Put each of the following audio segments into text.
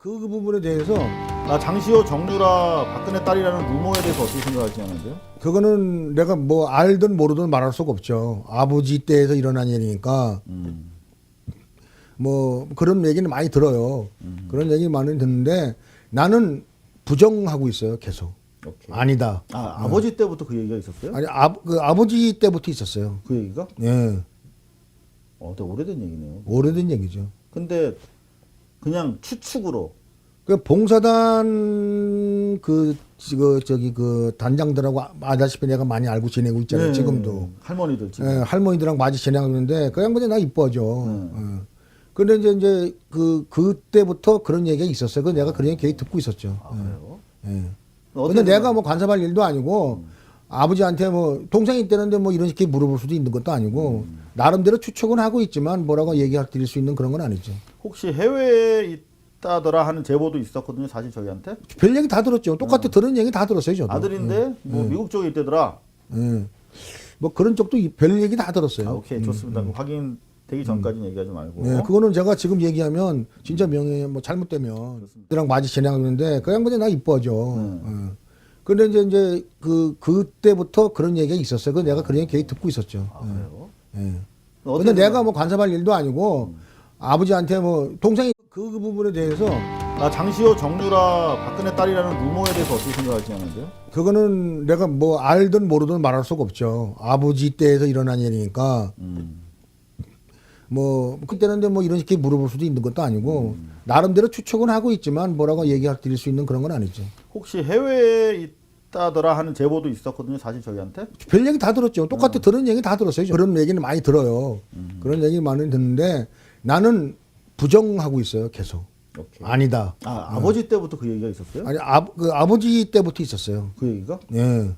그 부분에 대해서 아, 장시호 정유라 박근혜 딸이라는 루머에 대해서 어떻게 생각하지 않은데요? 그거는 내가 뭐 알든 모르든 말할 수가 없죠. 아버지 때에서 일어난 일이니까 음. 뭐 그런 얘기는 많이 들어요. 그런 얘기 많이 듣는데 나는 부정하고 있어요. 계속 오케이. 아니다. 아, 아버지 때부터 그 얘기가 있었어요? 아니 아, 그 아버지 때부터 있었어요. 그 얘기가? 예, 어, 되게 오래된 얘기네요. 오래된 얘기죠. 근데 그냥 추측으로 그 봉사단 그, 그 저기 그 단장들하고 아- 아다시피 내가 많이 알고 지내고 있잖아요. 네, 지금도 할머니들 지금 예, 할머니들랑 많이 지내는데 그 양반이 나 이뻐져. 네. 예. 근데 이제 이제 그 그때부터 그런 얘기가 있었어요. 그 내가 그런 얘기 계속 듣고 있었죠. 아, 그래요? 예. 예. 근데 내가 뭐 간섭할 일도 아니고 아버지한테 뭐 동생이 있다는데 뭐 이런 식의 물어볼 수도 있는 것도 아니고 음. 나름대로 추측은 하고 있지만 뭐라고 얘기할 드릴 수 있는 그런 건 아니죠. 혹시 해외에 있다더라 하는 제보도 있었거든요. 사실 저희한테 별 얘기 다 들었죠. 똑같이 들은 얘기 다 들었어요, 저도. 음. 아들인데 뭐 미국 쪽에 있다더라. 예. 뭐 그런 쪽도 이- 별 얘기 다 들었어요. 아, 오케이 좋습니다. 그럼 확인되기 전까지는 얘기하지 말고. 예, 그거는 제가 지금 얘기하면 진짜 명예 뭐 잘못되면 그랑 맞이 진행하는데 그 양반이 나. 네. 예. 근데 이제 이제 그 그때부터 그런 얘기가 있었어요. 그 내가 그런 얘기 계속 듣고 있었죠. 아, 그래요? 예. 예. 어떻게 근데 내가 뭐 간섭할 일도 아니고 아버지한테 뭐 동생이 그 부분에 대해서 아, 장시호 정유라 박근혜 딸이라는 루머에 대해서 어떻게 생각하지 않은데요? 그거는 내가 뭐 알든 모르든 말할 수가 없죠. 아버지 때에서 일어난 일이니까 음. 뭐 그때는데 뭐 이런 식의 물어볼 수도 있는 것도 아니고 음. 나름대로 추측은 하고 있지만 뭐라고 얘기할 드릴 수 있는 그런 건 아니죠. 혹시 해외에 있다더라 하는 제보도 있었거든요. 사실 저희한테 별 얘기 다 들었죠. 똑같이 음. 들은 얘기 다 들었어요. 그런 얘기는 많이 들어요. 그런 얘기 많이 듣는데 나는 부정하고 있어요. 계속 오케이. 아니다. 아, 아버지 때부터 그 얘기가 있었어요? 아니 아, 그 아버지 때부터 있었어요. 그 얘기가? 예,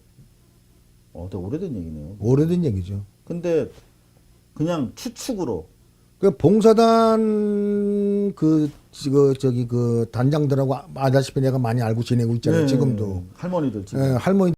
어, 되게 오래된 얘기네요. 오래된 얘기죠. 근데 그냥 추측으로 그 봉사단 그, 그 저기 그 단장들하고 아- 아다시피 내가 많이 알고 지내고 있잖아요. 네, 지금도 할머니들 지금 예, 할머니